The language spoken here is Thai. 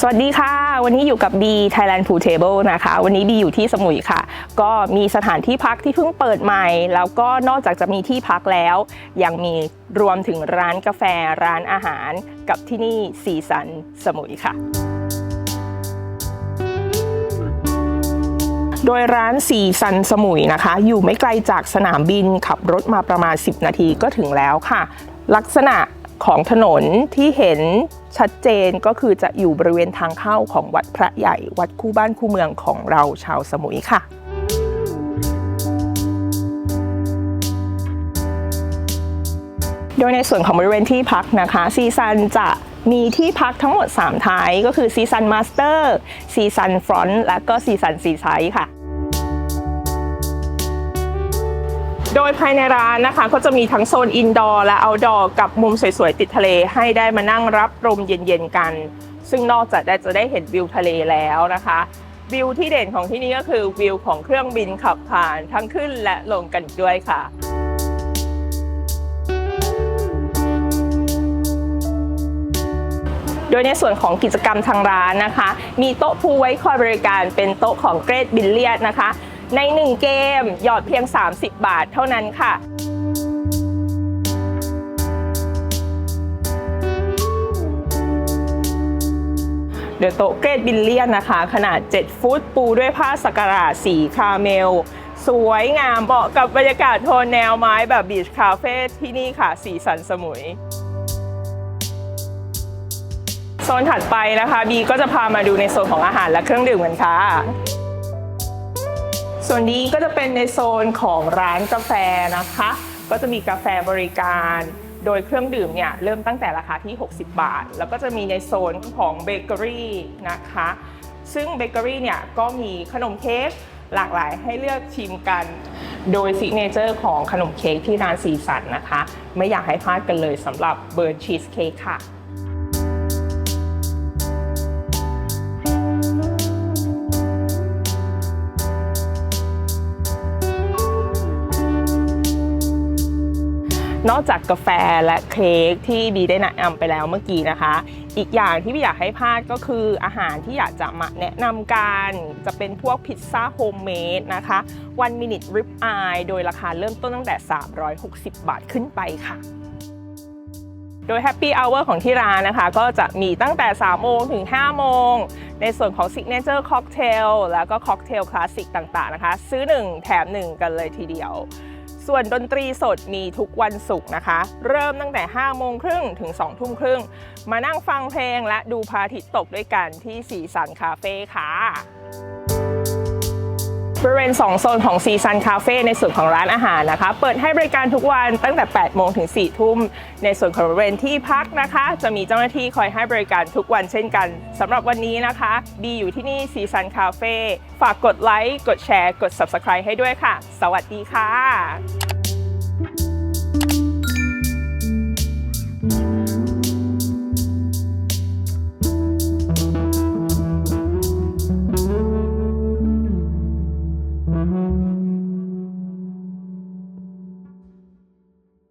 สวัสดีค่ะ วันนี้อยู่กับ B Thailand Pool Table นะคะ วันนี้ B อยู่ที่สมุยค่ะ ก็มีสถานที่พักที่เพิ่งเปิดใหม่ แล้วก็นอกจากจะมีที่พักแล้ว ยังมีรวมถึงร้านกาแฟร้านอาหารกับที่นี่สีสันสมุยค่ะ โดยร้านสีสันสมุยนะคะ อยู่ไม่ไกลจากสนามบินขับรถมาประมาณ 10 นาทีก็ถึงแล้วค่ะ ลักษณะของถนนที่เห็น ชัดเจนก็คือจะอยู่บริเวณทางเข้าของวัดพระใหญ่ วัดคู่บ้านคู่เมืองของเราชาวสมุยค่ะโดยในส่วนของบริเวณที่พักนะคะซีซันจะมีที่พักทั้งหมด 3 ท้ายก็คือซีซันมาสเตอร์ซีซันฟรอนต์และก็ซีซันซีไซส์ค่ะ โดยภายในร้านนะคะก็จะมีทั้งโซนอินดอร์และเอาดอร์กับมุมสวยๆ ติดทะเลให้ได้มานั่งรับลมเย็นๆกัน ซึ่งนอกจากได้จะได้เห็นวิวทะเลแล้วนะคะ วิวที่เด่นของที่นี่ก็คือวิวของเครื่องบินขับผ่านทั้งขึ้นและลงกันด้วยค่ะโดยในส่วนของกิจกรรมทางร้านนะคะ มีโต๊ะพูลไว้คอยบริการเป็นโต๊ะของเกรดบิลเลียดนะคะ ใน 1 เกม หยอดเพียง 30 บาทเท่านั้นค่ะเดี๋ยวโต๊ะเกรดบิลเลียนนะคะ ขนาด 7 ฟุตปูด้วยผ้าสักการะสีคาราเมล สวยงามเหมาะกับบรรยากาศโทนแนวไม้แบบบีชคาเฟ่ที่นี่ค่ะ สีสันสมุย โซนถัดไปนะคะ บีก็จะพามาดูในโซนของอาหารและเครื่องดื่มกันค่ะ ส่วนนี้ก็จะเป็นในโซนของร้านกาแฟนะคะ ก็จะมีกาแฟบริการ โดยเครื่องดื่มเนี่ยเริ่มตั้งแต่ราคาที่ 60 บาท แล้วก็จะมีในโซนของเบเกอรี่นะคะ ซึ่งเบเกอรี่เนี่ยก็มีขนมเค้กหลากหลายให้เลือกชิมกัน โดยซิกเนเจอร์ของขนมเค้กที่ร้านสีสันนะคะ ไม่อยากให้พลาดกันเลยสำหรับเบิร์นชีสเค้กค่ะ นอกจากกาแฟและเค้กที่บีได้แนะนำไปแล้วเมื่อกี้นะคะ อีกอย่างที่บีอยากให้พลาดก็คืออาหารที่อยากจะมาแนะนำกันจะเป็นพวกพิซซ่าโฮมเมดนะคะ one minute rib eye โดยราคาเริ่มต้นตั้งแต่ 360 บาทขึ้นไปค่ะโดย Happy Hour ของที่ร้านนะคะ ก็จะมีตั้งแต่ 3 โมงถึง 5 โมง ในส่วนของ Signature Cocktail แล้วก็ Cocktail Classic ต่างๆนะคะ ซื้อ 1 แถม 1 กันเลยทีเดียว ส่วนดนตรีสดมีทุกวันศุกร์นะคะ เริ่มตั้งแต่ 5 โมงครึ่งถึง 2 ทุ่มครึ่ง มานั่งฟังเพลงและดูพระอาทิตย์ตกด้วยกันที่สีสันคาเฟ่ค่ะ บริเวณ 2 โซนของซีซันคาเฟ่ในส่วนของร้านอาหารนะคะ เปิดให้บริการทุกวันตั้งแต่ 8 โมงถึง 4 ทุ่ม ในส่วนของบริเวณที่พักนะคะ จะมีเจ้าหน้าที่คอยให้บริการทุกวันเช่นกันสำหรับวันนี้นะคะบีอยู่ที่นี่ซีซันคาเฟ่ฝากกดไลค์ กดแชร์ กด Subscribe ให้ด้วยค่ะ สวัสดีค่ะ